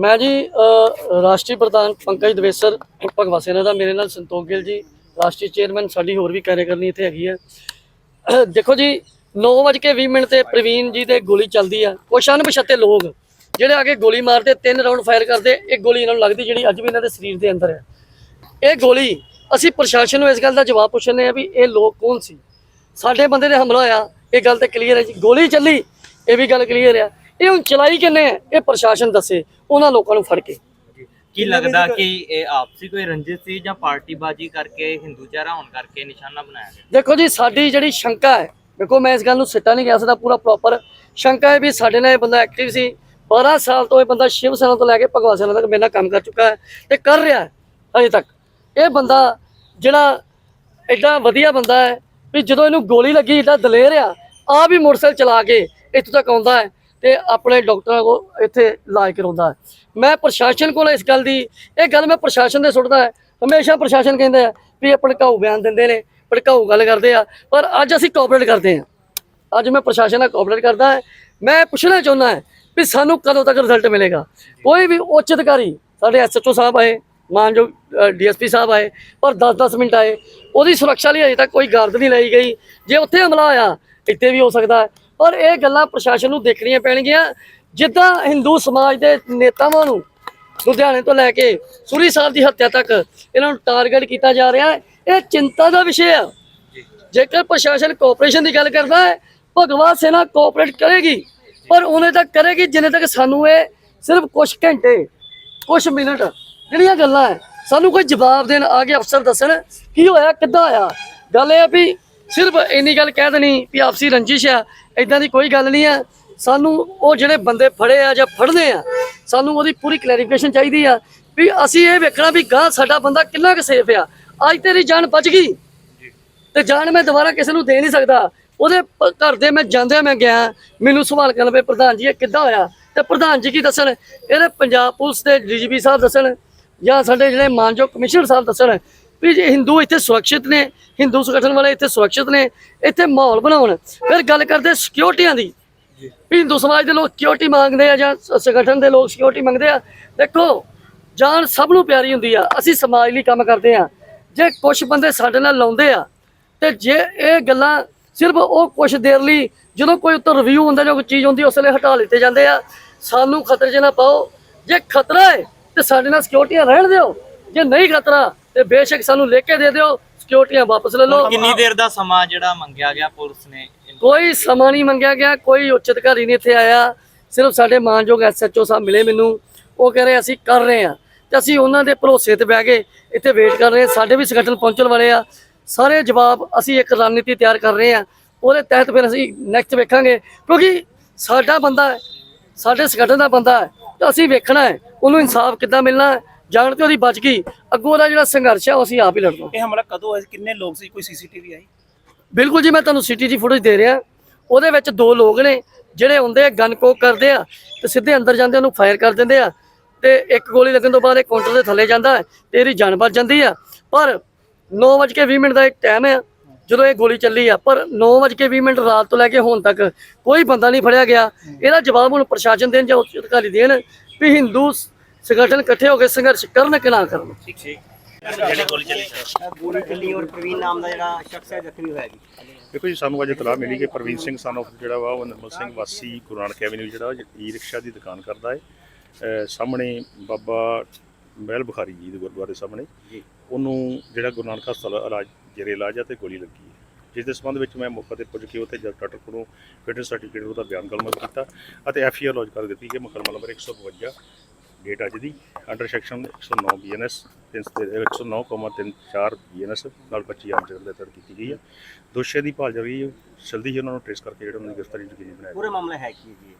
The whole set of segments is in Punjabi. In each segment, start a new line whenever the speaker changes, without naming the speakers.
ਮੈਂ ਜੀ ਰਾਸ਼ਟਰੀ ਪ੍ਰਧਾਨ ਪੰਕਜ ਦਵੇਸਰ ਭਗਵਾ ਸੇਨਾ ਦਾ, ਮੇਰੇ ਨਾਲ ਸੰਤੋਖ ਗਿੱਲ ਜੀ, ਰਾਸ਼ਟਰੀ ਚੇਅਰਮੈਨ ਸਾਡੀ ਹੋਰ ਵੀ ਕਾਰਜਕਰਨੀ ਇੱਥੇ ਹੈਗੀ ਹੈ ਦੇਖੋ ਜੀ 9:20 ਮਿੰਟ ਤੇ ਪ੍ਰਵੀਨ ਜੀ ਤੇ ਗੋਲੀ ਚੱਲਦੀ ਆ। ਕੁਛ ਅਣਪਛਾਤੇ ਲੋਕ, ਜਿਹੜੇ ਆ ਕੇ ਗੋਲੀ ਮਾਰਦੇ, ਤਿੰਨ ਰਾਉਂਡ ਫਾਇਰ ਕਰਦੇ, ਇੱਕ ਗੋਲੀ ਇਹਨਾਂ ਨੂੰ ਲੱਗਦੀ ਜਿਹੜੀ ਅੱਜ ਵੀ ਇਹਨਾਂ ਦੇ ਸਰੀਰ ਦੇ ਅੰਦਰ ਹੈ ਇਹ ਗੋਲੀ, ਅਸੀਂ ਪ੍ਰਸ਼ਾਸਨ ਨੂੰ ਇਸ ਗੱਲ ਦਾ ਜਵਾਬ ਪੁੱਛਣੇ ਆ ਵੀ ਇਹ ਲੋਕ ਕੌਣ ਸੀ? ਸਾਡੇ ਬੰਦੇ ਤੇ ਹਮਲਾ ਹੋਇਆ, ਇਹ ਗੱਲ ਤੇ ਕਲੀਅਰ ਹੈ ਜੀ। ਗੋਲੀ ਚੱਲੀ, ਇਹ ਵੀ ਗੱਲ ਕਲੀਅਰ ਆ। ਇਹ ਹੁਣ ਚਲਾਈ ਕਿੰਨੇ ਇਹ ਪ੍ਰਸ਼ਾਸਨ ਦੱਸੇ ਉਹਨਾਂ ਲੋਕਾਂ ਨੂੰ ਫੜ ਕੇ।
ਕੀ ਲੱਗਦਾ ਕਿ ਇਹ ਆਪਸੀ ਕੋਈ ਰੰਜਿਸ਼ ਸੀ ਜਾਂ ਪਾਰਟੀਬਾਜ਼ੀ ਕਰਕੇ ਹਿੰਦੂ ਚਿਹਰਾ ਹੋਣ ਕਰਕੇ ਨਿਸ਼ਾਨਾ ਬਣਾਇਆ ਗਿਆ?
ਦੇਖੋ ਜੀ ਸਾਡੀ ਜਿਹੜੀ ਸ਼ੰਕਾ ਹੈ ਦੇਖੋ ਮੈਂ ਇਸ ਗੱਲ ਨੂੰ ਸਿੱਟਾ ਨਹੀਂ ਗਿਆ ਸਕਦਾ ਪੂਰਾ ਪ੍ਰੋਪਰ ਸ਼ੰਕਾ ਹੈ ਵੀ ਸਾਡੇ ਨਾਲ ਇਹ ਬੰਦਾ ਐਕਟਿਵ ਸੀ। 12 ਸਾਲ ਤੋਂ ਇਹ ਬੰਦਾ ਸ਼ਿਵ ਸੈਨਾ ਤੋਂ ਲੈ ਕੇ ਭਗਵਾ ਸੈਨਾ ਤੱਕ ਮੇਰੇ ਨਾਲ ਕੰਮ ਕਰ ਚੁੱਕਾ ਹੈ ਤੇ ਕਰ ਰਿਹਾ ਹੈ ਅਜੇ ਤੱਕ। ਇਹ ਬੰਦਾ ਜਿਹੜਾ ਐਡਾ ਵਧੀਆ ਬੰਦਾ ਹੈ ਵੀ ਜਦੋਂ ਇਹਨੂੰ ਗੋਲੀ ਲੱਗੀ ਏਡਾ ਦਲੇਰ ਆ ਆ ਵੀ ਮੋਟਰਸਾਈਕਲ ਚਲਾ ਕੇ ਇੱਥੋਂ ਤੱਕ ਆਉਂਦਾ ਹੈ। ਤੇ ਆਪਣੇ ਡਾਕਟਰਾਂ ਕੋਲ ਇੱਥੇ ਇਲਾਜ ਕਰਾਉਂਦਾ ਮੈਂ ਪ੍ਰਸ਼ਾਸਨ ਕੋਲ ਇਸ ਗੱਲ ਦੀ, ਇਹ ਗੱਲ ਮੈਂ ਪ੍ਰਸ਼ਾਸਨ ਦੇ ਸੁੱਟਦਾ ਹੈ। ਹਮੇਸ਼ਾ ਪ੍ਰਸ਼ਾਸਨ ਕਹਿੰਦਾ ਹੈ ਵੀ ਇਹ ਭੜਕਾਊ ਬਿਆਨ ਦਿੰਦੇ ਨੇ, ਭੜਕਾਊ ਗੱਲ ਕਰਦੇ ਆ, ਪਰ ਅੱਜ ਅਸੀਂ ਕੋਆਪਰੇਟ ਕਰਦੇ ਹਾਂ। ਅੱਜ ਮੈਂ ਪ੍ਰਸ਼ਾਸਨ ਨਾਲ ਕੋਆਪਰੇਟ ਕਰਦਾ ਹੈ। ਮੈਂ ਪੁੱਛਣਾ ਚਾਹੁੰਦਾ ਹੈ ਵੀ ਸਾਨੂੰ ਕਦੋਂ ਤੱਕ ਰਿਜ਼ਲਟ ਮਿਲੇਗਾ? ਕੋਈ ਵੀ ਉੱਚ ਅਧਿਕਾਰੀ, ਸਾਡੇ ਐਸਐਚਓ ਸਾਹਿਬ ਆਏ, ਮਾਨਯੋਗ ਡੀਐਸਪੀ ਸਾਹਿਬ ਆਏ, ਪਰ 10-10 ਮਿੰਟ ਆਏ, ਉਹਦੀ ਸੁਰੱਖਿਆ ਲਈ ਅਜੇ ਤੱਕ ਕੋਈ ਗਾਰਡ ਨਹੀਂ ਲਈ ਗਈ। ਜੇ ਉੱਥੇ ਹਮਲਾ ਹੋਇਆ, ਇੱਥੇ ਵੀ ਹੋ ਸਕਦਾ ਪਰ ਇਹ ਗੱਲਾਂ ਪ੍ਰਸ਼ਾਸਨ ਨੂੰ ਦੇਖਣੀਆਂ ਪੈਣਗੀਆਂ। ਜਿੱਦਾਂ ਹਿੰਦੂ ਸਮਾਜ ਦੇ ਨੇਤਾਵਾਂ ਨੂੰ ਲੁਧਿਆਣੇ ਤੋਂ ਲੈ ਕੇ ਸੂਰੀ ਸਾਹਿਬ ਦੀ ਹੱਤਿਆ ਤੱਕ ਇਹਨਾਂ ਨੂੰ ਟਾਰਗੇਟ ਕੀਤਾ ਜਾ ਰਿਹਾ ਹੈ ਇਹ ਚਿੰਤਾ ਦਾ ਵਿਸ਼ੇ ਹੈ ਜੇਕਰ ਪ੍ਰਸ਼ਾਸਨ ਕੋਆਪਰੇਸ਼ਨ ਦੀ ਗੱਲ ਕਰਦਾ ਹੈ ਭਗਵਾ ਸੈਨਾ ਕੋਆਪਰੇਟ ਕਰੇਗੀ ਪਰ ਉਹਨੇ ਤੱਕ ਕਰੇਗੀ ਜਿੰਨੇ ਤੱਕ ਸਾਨੂੰ ਇਹ ਸਿਰਫ ਕੁਝ ਘੰਟੇ ਕੁਝ ਮਿੰਟ ਜਿਹੜੀਆਂ ਗੱਲਾਂ ਹੈ ਸਾਨੂੰ ਕੋਈ ਜਵਾਬ ਦੇਣ ਆ ਕੇ ਅਫਸਰ ਦੱਸਣ ਕੀ ਹੋਇਆ ਕਿੱਦਾਂ ਹੋਇਆ ਗੱਲ ਇਹ ਵੀ ਸਿਰਫ ਇੰਨੀ ਗੱਲ ਕਹਿ ਦੇਣੀ ਵੀ ਆਪਸੀ ਰੰਜਿਸ਼ ਆ ਇਦਾਂ ਦੀ ਕੋਈ ਗੱਲ ਨਹੀਂ ਆ। ਸਾਨੂੰ ਉਹ ਜਿਹੜੇ ਬੰਦੇ ਫੜੇ ਆ ਜਾਂ ਫੜਨੇ ਆ, ਸਾਨੂੰ ਉਹਦੀ ਪੂਰੀ ਕਲੈਰੀਫਿਕੇਸ਼ਨ ਚਾਹੀਦੀ ਆ ਵੀ ਅਸੀਂ ਇਹ ਵੇਖਣਾ ਵੀ ਗਾਂ ਸਾਡਾ ਬੰਦਾ ਕਿੰਨਾ ਕੁ ਸੇਫ ਆ। ਅੱਜ ਤੇਰੀ ਜਾਨ ਬਚ ਗਈ ਤੇ ਜਾਨ ਮੈਂ ਦੁਬਾਰਾ ਕਿਸੇ ਨੂੰ ਦੇ ਨਹੀਂ ਸਕਦਾ। ਉਹਦੇ ਪ- ਘਰ ਦੇ ਮੈਂ ਜਾਂਦਿਆਂ ਮੈਂ ਗਿਆ, ਮੈਨੂੰ ਸਵਾਲ ਕਰਨ ਪਏ ਪ੍ਰਧਾਨ ਜੀ ਇਹ ਕਿੱਦਾਂ ਹੋਇਆ? ਤੇ ਪ੍ਰਧਾਨ ਜੀ ਕੀ ਦੱਸਣ? ਇਹਦੇ ਪੰਜਾਬ ਪੁਲਿਸ ਦੇ ਡੀਜੀਪੀ ਸਾਹਿਬ ਦੱਸਣ ਜਾਂ ਸਾਡੇ ਜਿਹੜੇ ਮਾਨਯੋਗ ਕਮਿਸ਼ਨਰ ਸਾਹਿਬ ਦੱਸਣ ਵੀ ਜੇ ਹਿੰਦੂ ਇੱਥੇ ਸੁਰੱਖਿਅਤ ਨੇ ਹਿੰਦੂ ਸੰਗਠਨ ਵਾਲੇ ਇੱਥੇ ਸੁਰੱਖਿਅਤ ਨੇ ਇੱਥੇ ਮਾਹੌਲ ਬਣਾਉਣ ਫਿਰ ਗੱਲ ਕਰਦੇ ਸਿਕਿਉਰਟੀਆਂ ਦੀ। ਵੀ ਹਿੰਦੂ ਸਮਾਜ ਦੇ ਲੋਕ ਸਿਕਿਉਰਿਟੀ ਮੰਗਦੇ ਆ ਜਾਂ ਸੰਗਠਨ ਦੇ ਲੋਕ ਸਿਕਿਉਰਿਟੀ ਮੰਗਦੇ ਆ। ਦੇਖੋ ਜਾਨ ਸਭ ਨੂੰ ਪਿਆਰੀ ਹੁੰਦੀ ਆ ਅਸੀਂ ਸਮਾਜ ਲਈ ਕੰਮ ਕਰਦੇ ਆ। ਜੇ ਕੁਝ ਬੰਦੇ ਸਾਡੇ ਨਾਲ ਲਾਉਂਦੇ ਆ ਤੇ ਜੇ ਇਹ ਗੱਲਾਂ ਸਿਰਫ ਉਹ ਕੁਝ ਦੇਰ ਲਈ ਜਦੋਂ ਕੋਈ ਉੱਤੇ ਰਿਵਿਊ ਹੁੰਦਾ ਜਾਂ ਕੋਈ ਚੀਜ਼ ਹੁੰਦੀ ਉਸ ਵੇਲੇ ਹਟਾ ਲਿੱਤੇ ਜਾਂਦੇ ਆ। ਸਾਨੂੰ ਖਤਰੇ 'ਚ ਨਾ ਪਾਓ। ਜੇ ਖਤਰਾ ਹੈ ਤੇ ਸਾਡੇ ਨਾਲ ਸਿਕਿਉਰਟੀਆਂ ਰਹਿਣ ਦਿਓ। ਜੇ ਨਹੀਂ ਖਤਰਾ ਤੇ ਬੇਸ਼ੱਕ ਸਾਨੂੰ ਲਿਖ ਕੇ ਦੇ ਦਿਓ ਸਿਕਿਉਰਟੀਆਂ ਵਾਪਸ ਲੈ ਲਓ।
ਕਿੰਨੀ ਦੇਰ ਦਾ ਸਮਾਂ ਜਿਹੜਾ ਮੰਗਿਆ ਗਿਆ ਪੁਲਿਸ ਨੇ?
ਕੋਈ ਸਮਾਂ ਨਹੀਂ ਮੰਗਿਆ ਗਿਆ ਕੋਈ ਉੱਚ ਅਧਿਕਾਰੀ ਨਹੀਂ ਇੱਥੇ ਆਇਆ। ਸਿਰਫ ਸਾਡੇ ਮਾਨਯੋਗ ਐਸਐਚਓ ਸਾਹਿਬ ਮਿਲੇ ਮੈਨੂੰ। ਉਹ ਕਹ ਰਹੇ ਅਸੀਂ ਕਰ ਰਹੇ ਹਾਂ। ਤੇ ਅਸੀਂ ਉਹਨਾਂ ਦੇ ਭਰੋਸੇ ਤੇ ਬਹਿ ਕੇ ਇੱਥੇ ਵੇਟ ਕਰ ਰਹੇ ਸਾਡੇ ਵੀ ਸੰਗਠਨ ਪਹੁੰਚਣ ਵਾਲੇ ਆ। ਸਾਰੇ ਜਵਾਬ ਅਸੀਂ ਇੱਕ ਰਣਨੀਤੀ ਤਿਆਰ ਕਰ ਰਹੇ ਹਾਂ। ਉਹਦੇ ਤਹਿਤ ਫਿਰ ਅਸੀਂ ਨੈਕਸਟ ਵੇਖਾਂਗੇ। ਕਿਉਂਕਿ ਸਾਡਾ ਬੰਦਾ ਸਾਡੇ ਸੰਗਠਨ ਦਾ ਬੰਦਾ ਹੈ ਤੇ ਅਸੀਂ ਵੇਖਣਾ ਹੈ। ਉਹਨੂੰ ਇਨਸਾਫ ਕਿੱਦਾਂ ਮਿਲਣਾ ਹੈ? ਜਾਣ ਤੇ ਉਹਦੀ ਬਚ ਗਈ। ਅੱਗੋਂ ਉਹਦਾ ਜਿਹੜਾ ਸੰਘਰਸ਼ ਹੈ ਉਹ ਅਸੀਂ ਆਪ ਹੀ ਲੜਨਾ
ਇਹ ਹਮਲਾ ਕਦੋਂ ਹੋਇਆ? ਸੀ? ਕਿੰਨੇ ਲੋਕ ਸੀ? ਕੋਈ ਸੀਸੀਟੀਵੀ ਆਈ?
ਬਿਲਕੁਲ ਜੀ ਮੈਂ ਤੁਹਾਨੂੰ ਸਿਟੀ ਦੀ ਫੁਟੇਜ ਦੇ ਰਿਹਾ। ਉਹਦੇ ਵਿੱਚ ਦੋ ਲੋਕ ਨੇ ਜਿਹੜੇ ਹੁੰਦੇ ਆ ਗਨ ਕੋਕ ਕਰਦੇ ਆ ਤੇ ਸਿੱਧੇ ਅੰਦਰ ਜਾਂਦੇ ਉਹਨੂੰ ਫਾਇਰ ਕਰ ਦਿੰਦੇ ਆ ਤੇ ਇੱਕ ਗੋਲੀ ਲੱਗਣ ਤੋਂ ਬਾਅਦ ਇਹ ਕਾਊਂਟਰ ਦੇ ਥੱਲੇ ਜਾਂਦਾ ਹੈ ਤੇ ਇਹਦੀ ਜਾਨ ਬਚ ਜਾਂਦੀ ਆ। ਪਰ 9:20 ਮਿੰਟ ਦਾ ਇੱਕ ਟਾਈਮ ਹੈ ਜਦੋਂ ਇਹ ਗੋਲੀ ਚੱਲੀ ਆ ਪਰ 9:20 ਮਿੰਟ ਰਾਤ ਤੋਂ ਲੈ ਕੇ ਹੁਣ ਤੱਕ ਕੋਈ ਬੰਦਾ ਨਹੀਂ ਫੜਿਆ ਗਿਆ। ਇਹਦਾ ਜਵਾਬ ਹੁਣ ਪ੍ਰਸ਼ਾਸਨ ਦੇਣ ਜਾਂ ਉੱਚ ਅਧਿਕਾਰੀ ਦੇਣ ਵੀ ਹਿੰਦੂ ਸੰਗਠਨ ਇਕੱਠੇ ਹੋ ਕੇ ਸੰਘਰਸ਼ ਕਰਨ ਕਿ ਨਾ ਕਰਨ?
ਠੀਕ ਠੀਕ। ਜਿਹੜੀ ਗੋਲੀ ਚੱਲੀ
ਗੋਲੀ ਚੱਲੀ ਔਰ ਪ੍ਰਵੀਨ ਨਾਮ ਦਾ ਜਿਹੜਾ ਸ਼ਖਸ ਹੈ ਜ਼ਖਮੀ ਹੋਇਆ ਜੀ।
ਦੇਖੋ ਜੀ ਸਾਨੂੰ ਅੱਜ ਇਤਲਾਹ ਮਿਲੀ ਕਿ ਪ੍ਰਵੀਨ ਸਿੰਘ ਸਾਨੂੰ ਜਿਹੜਾ ਵਾ ਉਹ ਨਿਰਮਲ ਸਿੰਘ ਵਾਸੀ ਗੁਰੂ ਨਾਨਕ ਐਵਨਿਊ ਜਿਹੜਾ ਈ ਰਿਕਸ਼ਾ ਦੀ ਦੁਕਾਨ ਕਰਦਾ ਹੈ ਸਾਹਮਣੇ ਬਾਬਾ ਮਹਿਲ ਬੁਖਾਰੀ ਜੀ ਦੇ ਗੁਰਦੁਆਰੇ ਸਾਹਮਣੇ। ਉਹਨੂੰ ਜਿਹੜਾ ਗੁਰੂ ਨਾਨਕ ਹਸਪਤਾਲ ਇਲਾਜ ਜਿਹੜੇ ਇਲਾਜ ਆ ਤੇ ਗੋਲੀ ਲੱਗੀ ਹੈ ਜਿਸ ਦੇ ਸੰਬੰਧ ਵਿੱਚ ਮੈਂ ਮੌਕੇ ਤੇ ਪੁੱਜ ਕੇ ਉੱਥੇ ਜਦ ਡਾਕਟਰ ਕੋਲੋਂ ਫਿਟਨੈਸ ਸਰਟੀਫਿਕੇਟ ਉਹਦਾ ਬਿਆਨ ਕਲਮਤ ਕੀਤਾ ਅਤੇ ਐਫ ਆਈ ਆਰ ਲੌਜ ਕਰ ਦਿੱਤੀ ਕਿ ਮੁਕੱਦਮਾ ਨੰਬਰ 152 ਡੇਟ ਅੱਜ ਦੀ ਅੰਡਰ ਸੈਕਸ਼ਨ 109 ਬੀਐਨਐਸ 109,34 ਬੀਐਨਐਸ ਨਾਲ 25 ਆਮ ਜਗਰ ਦੇ ਤਹਿਤ ਕੀਤੀ ਗਈ ਹੈ ਦੋਸ਼ੀਆਂ ਦੀ ਭਾਲ ਜਾਰੀ ਹੈ ਜਲਦੀ ਹੀ ਉਹਨਾਂ ਨੂੰ ਟ੍ਰੇਸ ਕਰਕੇ ਜਿਹੜਾ ਉਹਨਾਂ ਦੀ ਗ੍ਰਿਫਤਾਰੀ ਯਕੀਨੀ ਬਣਾਇਆ
ਪੂਰੇ ਮਾਮਲਾ ਹੈ ਕੀ ਜੀ?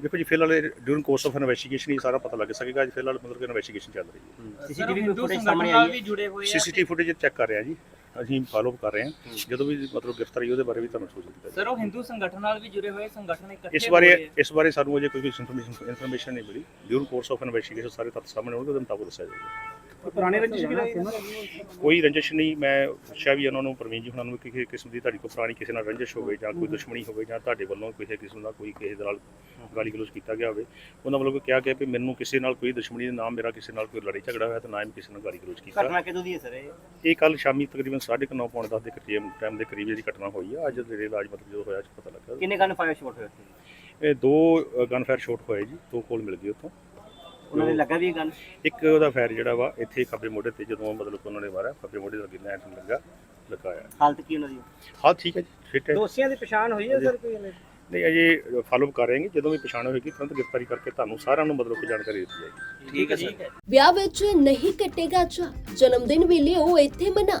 ਦੇਖੋ ਜੀ ਫਿਲਹਾਲ ਡਿਊਰਿੰਗ ਕੋਰਸ ਆਫ ਇਨਵੈਸਟੀਗੇਸ਼ਨ ਹੀ ਸਾਰਾ ਪਤਾ ਲੱਗ ਸਕੇਗਾ। ਅੱਜ ਫਿਲਹਾਲ ਮਤਲਬ ਕਿ ਇਨਵੈਸਟੀਗੇਸ਼ਨ ਚੱਲ ਰਹੀ ਹੈ।
ਸੀਸੀਟੀਵੀ ਫੁਟੇਜ ਸਾਹਮਣੇ ਆਈ ਹੈ।
ਸੀਸੀਟੀਵੀ ਫੁਟੇਜ ਚੈੱਕ ਕਰ ਰਹੇ ਜੀ। ਅਸੀਂ ਫਾਲੋ ਅਪ ਕਰ ਰਹੇ ਹਾਂ। ਜਦੋਂ ਵੀ ਮਤਲਬ ਗ੍ਰਿਫਤਾਰੀ ਉਹਦੇ ਬਾਰੇ ਵੀ ਤੁਹਾਨੂੰ ਸੂਚਿਤ ਕੀਤਾ
ਸਰ ਉਹ ਹਿੰਦੂ ਸੰਗਠਨ ਨਾਲ ਵੀ ਜੁੜੇ ਹੋਏ ਸੰਗਠਨ ਇਕੱਠੇ
ਇਸ ਬਾਰੇ ਇਸ ਬਾਰੇ ਸਾਨੂੰ ਅਜੇ ਕੋਈ ਇਨਫੋਰਮੇਸ਼ਨ ਇਨਫੋਰਮੇਸ਼ਨ ਨਹੀਂ ਮਿਲੀ। ਡਿਊਰਿੰਗ ਕੋਰਸ ਆਫ ਇਨਵੈਸਟੀਗੇਸ਼ਨ ਸਾਰੇ ਤੱਥ ਸਾਹਮਣੇ ਆਉਣਗੇ ਉਹਦੇ ਮੁਤਾਬਕ ਦੱਸਿਆ ਜਾਏਗਾ
ਪੁਰਾਣੇ ਰੰਜਿਸ਼ ਵੀ
ਕੋਈ ਰੰਜਿਸ਼ ਨਹੀਂ ਮੈਂ ਪੁੱਛਿਆ ਵੀ ਉਹਨਾਂ ਨੂੰ ਪ੍ਰਵੀਨ ਜੀ ਉਹਨਾਂ ਨੂੰ ਕਿ ਕਿਸੇ ਕਿਸਮ ਦੀ ਤੁਹਾਡੀ ਕੋਈ ਪੁਰਾਣੀ ਕਿਸੇ ਨਾਲ ਰੰਜਿਸ਼ ਹੋਵੇ ਜਾਂ ਕੋਈ ਦੁਸ਼ਮਣੀ ਹੋਵੇ ਜਾਂ ਤੁਹਾਡੇ ਵੱਲੋਂ ਕਿਸੇ ਕਿਸਮ ਦਾ ਕੋਈ ਕਿਸੇ ਦੇ ਨਾਲ ਗਾਲੀ ਗਲੋਚ ਕੀਤਾ ਗਿਆ ਹੋਵੇ ਉਹਨਾਂ ਵੱਲੋਂ ਕਿਹਾ ਗਿਆ ਕਿ ਮੈਨੂੰ ਕਿਸੇ ਨਾਲ ਕੋਈ ਦੁਸ਼ਮਣੀ ਨਹੀਂ ਨਾ ਮੇਰਾ ਕਿਸੇ ਨਾਲ ਕੋਈ ਲੜਾਈ ਝਗੜਾ ਹੋਇਆ ਤੇ ਨਾ ਹੀ ਮੈਂ ਕਿਸੇ ਨਾਲ ਗਾਲੀ ਗਲੋਚ ਕੀਤਾ।
ਘਟਨਾ ਕਿਦੋਂ ਦੀ ਹੈ ਸਰ ਇਹ?
ਇਹ ਕੱਲ ਸ਼ਾਮੀ ਤਕਰੀਬਨ 9:30 ਪੌਣੇ 10 ਦੇ ਕਰੀਬ ਟਾਈਮ ਦੇ ਕਰੀਬ ਜਿਹੜੀ ਘਟਨਾ ਹੋਈ ਆ ਅੱਜ ਜਿਹੜੇ ਇਲਾਜ ਮਤਲਬ ਜਦੋਂ ਹੋਇਆ ਪਤਾ ਲੱਗਾ।
ਕਿੰਨੇ ਗਨ ਫਾਇਰ ਸ਼ਾਟ ਹੋਏ
ਇਹ ਦੋ ਗਨ ਫਾਇਰ ਸ਼ਾਟ ਹੋਏ ਜੀ ਦੋ ਕੋਲ ਮਿਲ ਗਏ ਉੱਥੋਂ।
ਉਹਨਾਂ ਨੇ ਲੱਗਾ ਵੀ ਗਨ
ਇੱਕ ਉਹਦਾ ਫਾਇਰ ਜਿਹੜਾ ਵਾ ਇੱਥੇ ਖੱਬੇ ਮੋਢੇ ਤੇ ਜਦੋਂ ਮਤਲਬ ਉਹਨਾਂ ਨੇ ਮਾਰਿਆ ਖੱਬੇ ਮੋਢੇ ਦਾ ਗਿੱਲਾ ਐਂਟ ਲੱਗਾ ਲਗਾਇਆ
ਹਾਲਤ ਕੀ ਉਹਨਾਂ ਦੀ?
ਹਾਂ ਠੀਕ ਹੈ ਜੀ ਫਿੱਟ ਹੈ।
ਦੋਸ਼ੀਆਂ ਦੀ ਪਛਾਣ ਹੋਈ ਹੈ ਸਰ ਕੋਈ
ਨਹੀਂ ਅਜੇ ਫਾਲੋ ਕਰ ਰਹੇ ਹਾਂ ਜਦੋਂ ਵੀ ਪਛਾਣ ਹੋਏਗੀ ਤੁਰੰਤ ਗ੍ਰਿਫਤਾਰੀ ਕਰਕੇ ਤੁਹਾਨੂੰ ਸਾਰਿਆਂ ਨੂੰ ਮਤਲਬ ਕਿ ਜਾਣਕਾਰੀ ਦਿੱਤੀ ਜਾਏਗੀ।
ਠੀਕ ਹੈ ਸਰ।
ਵਿਆਹ ਵਿੱਚ ਨਹੀਂ ਕੱਟੇਗਾ ਚਾ ਜਨਮ ਦਿਨ ਵੀ ਲਿਓ ਇੱਥੇ ਮਨਾ।